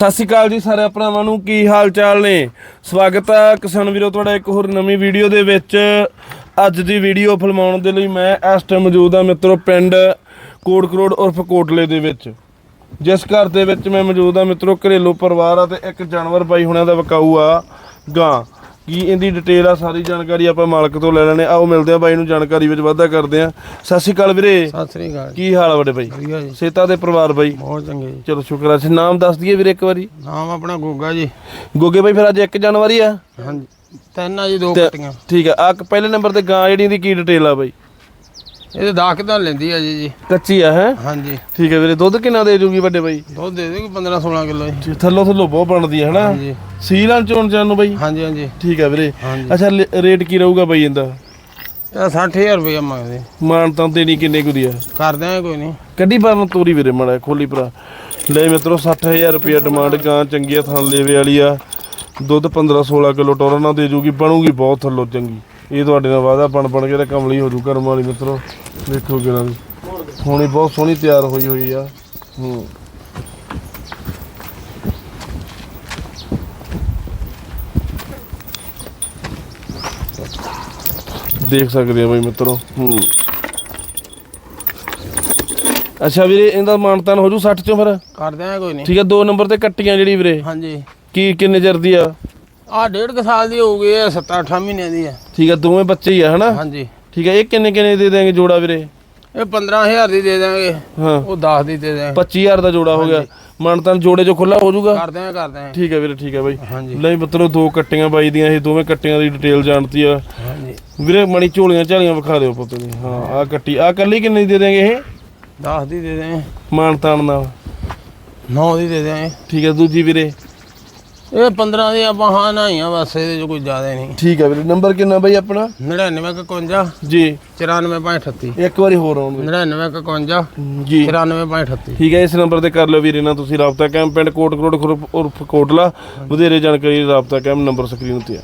ਸਤਿ ਸ਼੍ਰੀ ਅਕਾਲ ਜੀ ਸਾਰੇ ਭਰਾਵਾਂ ਨੂੰ, ਕੀ ਹਾਲ ਚਾਲ ਨੇ? ਸਵਾਗਤ ਹੈ ਕਿਸਾਨ ਵੀਰੋ, ਤੁਹਾਡਾ ਇੱਕ ਹੋਰ ਨਵੀਂ ਵੀਡੀਓ ਦੇ ਵਿੱਚ। ਅੱਜ ਦੀ ਵੀਡੀਓ ਫਿਲਮਾਉਣ ਦੇ ਲਈ ਮੈਂ ਇਸ ਟਾਈਮ ਮੌਜੂਦ ਹਾਂ ਮਿੱਤਰੋ, ਪਿੰਡ ਕੋਟ ਕਰੋੜ ਉਰਫ ਕੋਟਲੇ ਦੇ ਵਿੱਚ। ਜਿਸ ਘਰ ਦੇ ਵਿੱਚ ਮੈਂ ਮੌਜੂਦ ਹਾਂ ਮਿੱਤਰੋ, ਘਰੇਲੂ ਪਰਿਵਾਰ ਆ ਤੇ ਇੱਕ ਜਾਨਵਰ ਬਾਈ ਹੁਣਾਂ ਦਾ ਵਕਾਊ ਆ ਗਾਂ। ਕੀ ਇਹਦੀ ਡਿਟੇਲ ਆ ਸਾਰੀ ਜਾਣਕਾਰੀ ਆਪਾਂ ਮਾਲਕ ਤੋਂ ਲੈ ਲੈਣੇ ਆਓ ਮਿਲਦੇ ਆ ਬਾਈ ਨੂੰ ਜਾਣਕਾਰੀ ਵਿੱਚ ਵਾਧਾ ਕਰਦੇ ਆ ਸਤਿ ਸ਼੍ਰੀ ਅਕਾਲ ਵੀਰੇ। ਸਤਿ ਸ੍ਰੀ ਅਕਾਲ ਕੀ ਹਾਲ ਆ ਵੱਡੇ ਬਾਈ? ਵਧੀਆ ਜੀ। ਸੇਤਾ ਦੇ ਪਰਿਵਾਰ ਬਾਈ। ਬਹੁਤ ਚੰਗੇ ਜੀ। ਚਲੋ ਸ਼ੁਕਰ ਆ। ਨਾਮ ਦੱਸ ਦਈਏ ਵੀਰੇ ਇੱਕ ਵਾਰੀ। ਨਾਮ ਆਪਣਾ ਗੋਗਾ ਜੀ। ਗੋਗੇ ਬਾਈ ਫਿਰ ਅੱਜ 1 ਜਨਵਰੀ ਆ? ਹਾਂਜੀ। ਤਿੰਨ ਆ ਜੀ ਦੋ ਤੇ- ਕੱਟੀਆਂ। ਠੀਕ ਆ। ਆ ਪਹਿਲੇ ਨੰਬਰ ਤੇ ਗਾਂ ਜਿਹੜੀ ਦੀ ਕੀ ਡਿਟੇਲ ਆ ਬਾਈ? ਇਹ ਦਾਖ ਤਾਂ ਲੈਂਦੀ ਆ ਜੀ ਜੀ? ਕੱਚੀ ਆ ਹੈ? ਹਾਂਜੀ। ਠੀਕ ਹੈ ਵੀਰੇ ਦੁੱਧ ਕਿੰਨਾ ਦੇ ਜੂਗੀ ਵੱਡੇ ਬਾਈ? ਦੁੱਧ ਦੇ ਦੇਗੀ 15 16 ਕਿਲੋ ਜੀ। ਥੱਲੋਂ ਥੱਲੋਂ ਬਹੁਤ ਬਣਦੀ ਹੈ ਹਨਾ? ਹਾਂਜੀ। ਸੀਲਾਂ ਚੋਣ ਜਾਨ ਨੂੰ ਬਾਈ? ਹਾਂਜੀ ਹਾਂਜੀ। ਠੀਕ ਹੈ ਵੀਰੇ। ਅੱਛਾ ਰੇਟ ਕੀ ਰਹੂਗਾ ਬਾਈ ਇਹਦਾ? ਇਹ 60000 ਰੁਪਏ ਮੰਗਦੇ। ਮਾਨ ਤਾਂ ਦੇਣੀ ਕਿੰਨੇ ਕੁ ਦੀ ਆ? ਕਰ ਦਿਆਂਗੇ ਕੋਈ ਨਹੀਂ। ਕੱਢੀ ਪਰ ਤੋਰੀ ਵੀਰੇ ਮੜਾ ਖੋਲੀ ਭਰਾ। ਲੈ ਮਿੱਤਰੋ 60000 ਰੁਪਏ ਡਿਮਾਂਡ ਗਾਂ ਚੰਗੀ ਆ ਥਾਂ ਲੇਵੇ ਵਾਲੀ ਆ। ਦੁੱਧ 15 16 ਕਿਲੋ ਟੋਰਾ ਨਾਲ ਦੇ ਜੂਗੀ ਬਣੂਗੀ ਬਹੁਤ ਥੱਲੋਂ ਚੰਗੀ। ਇਹ ਤੁਹਾਡੇ ਨਾਲ ਵਾਦਾ ਬਣ ਬਣ ਕੇ ਤੇ ਕਮਲੀ ਹੋ ਜੂ ਕਰਮ ਵਾਲੀ ਮਿੱਤਰੋ। ਵੇਖੋ ਕਿਰਾਂ ਦੀ ਸੋਹਣੀ ਬਹੁਤ ਸੋਹਣੀ ਤਿਆਰ ਹੋਈ ਹੋਈ ਆ। ਹੂੰ। ਦੇਖ ਸਕਦੇ ਆ ਬਈ ਮਿੱਤਰੋ। ਹੂੰ। ਅੱਛਾ ਵੀਰੇ ਇਹਦਾ ਮਾਨਤਾਨ ਹੋ ਜੂ 60 ਚੋਂ ਫਿਰ? ਕਰ ਦਿਆਂਗੇ ਕੋਈ ਨਹੀਂ ਠੀਕ ਹੈ ਦੋ ਨੰਬਰ ਤੇ ਕੱਟੀਆਂ ਜਿਹੜੀ ਵੀਰੇ। ਹਾਂਜੀ। ਕੀ ਕਿੰਨੇ ਚਿਰ ਦੀ ਆ? ਆ ਡੇਢ ਕੁ ਸਾਲ ਦੀ ਹੋ ਗਈ ਹੈ 7-8 ਮਹੀਨਿਆਂ ਦੀ ਹੈ। ਠੀਕ ਹੈ ਦੋਵੇਂ ਬੱਚੇ ਹੀ ਆ ਹਨਾ? ਹਾਂਜੀ। ਠੀਕ ਹੈ ਇਹ ਕਿੰਨੇ ਕਿੰਨੇ ਦੇ ਦੇਂਗੇ ਜੋੜਾ ਵੀਰੇ? ਇਹ 15000 ਦੀ ਦੇ ਦਾਂਗੇ ਹਾਂ। ਉਹ 10 ਦੀ ਦੇ ਦਾਂਗੇ 25000 ਦਾ ਜੋੜਾ ਹੋ ਗਿਆ। ਮਾਨਤਾਨ ਜੋੜੇ ਚੋਂ ਖੁੱਲਾ ਹੋ ਜਾਊਗਾ? ਕਰ ਦਿਆਂਗੇ ਕਰ ਦਿਆਂਗੇ। ਠੀਕ ਹੈ ਵੀਰੇ ਠੀਕ ਹੈ ਬਾਈ। ਹਾਂਜੀ। ਲੈ ਮਿੱਤਰੋ ਦੋ ਕੱਟੀਆਂ ਬਾਈ ਦੀਆਂ ਇਹ ਦੋਵੇਂ ਕੱਟੀਆਂ ਦੀ ਡਿਟੇਲ ਜਾਣਤੀ ਆ। ਹਾਂਜੀ। ਵੀਰੇ ਮਣੀ ਝੋਲੀਆਂ ਝਾਲੀਆਂ ਵਿਖਾ ਦਿਓ ਪੁੱਤ ਦੀ ਹਾਂ ਆ ਕੱਟੀ ਆ ਕੱਲੀ ਕਿੰਨੇ ਦੀ ਦੇ ਦੇਂਗੇ ਇਹ? 10 ਦੀ ਦੇ ਦਾਂਗੇ ਮਾਨਤਾਨ ਨਾਲ। 9 ਦੀ ਦੇ ਦਾਂਗੇ ਠੀਕ ਹੈ ਦੂਜੀ ਵੀਰੇ। ਇਹ 15 ਦੀ ਆਪਾਂ ਹਾਂ ਨਾ ਹੀ ਆ ਬਸ ਇਹਦੇ ਚ ਕੋਈ ਜ਼ਿਆਦਾ ਨਹੀਂ। ਠੀਕ ਹੈ ਵੀਰੇ ਨੰਬਰ ਕਿੰਨਾ ਬਾਈ ਆਪਣਾ? 99 51 ਜੀ। 94 ਇੱਕ ਵਾਰੀ ਹੋਰ ਆਉਣ ਦਿਓ। 99 51 ਜੀ। 94 38 ਠੀਕ ਹੈ ਇਸ ਨੰਬਰ ਤੇ ਕਰ ਲਿਓ ਵੀਰੇ ਨਾਲ ਤੁਸੀਂ ਰਾਬਤਾ ਕੈਂਪ ਪਿੰਡ ਕੋਟ ਕਰੋੜ ਉਰਫ ਕੋਟਲਾ। ਵਧੇਰੇ ਜਾਣਕਾਰੀ ਰਾਬਤਾ ਕੈਂਪ ਨੰਬਰ ਸਕਰੀਨ ਉੱਤੇ ਆ।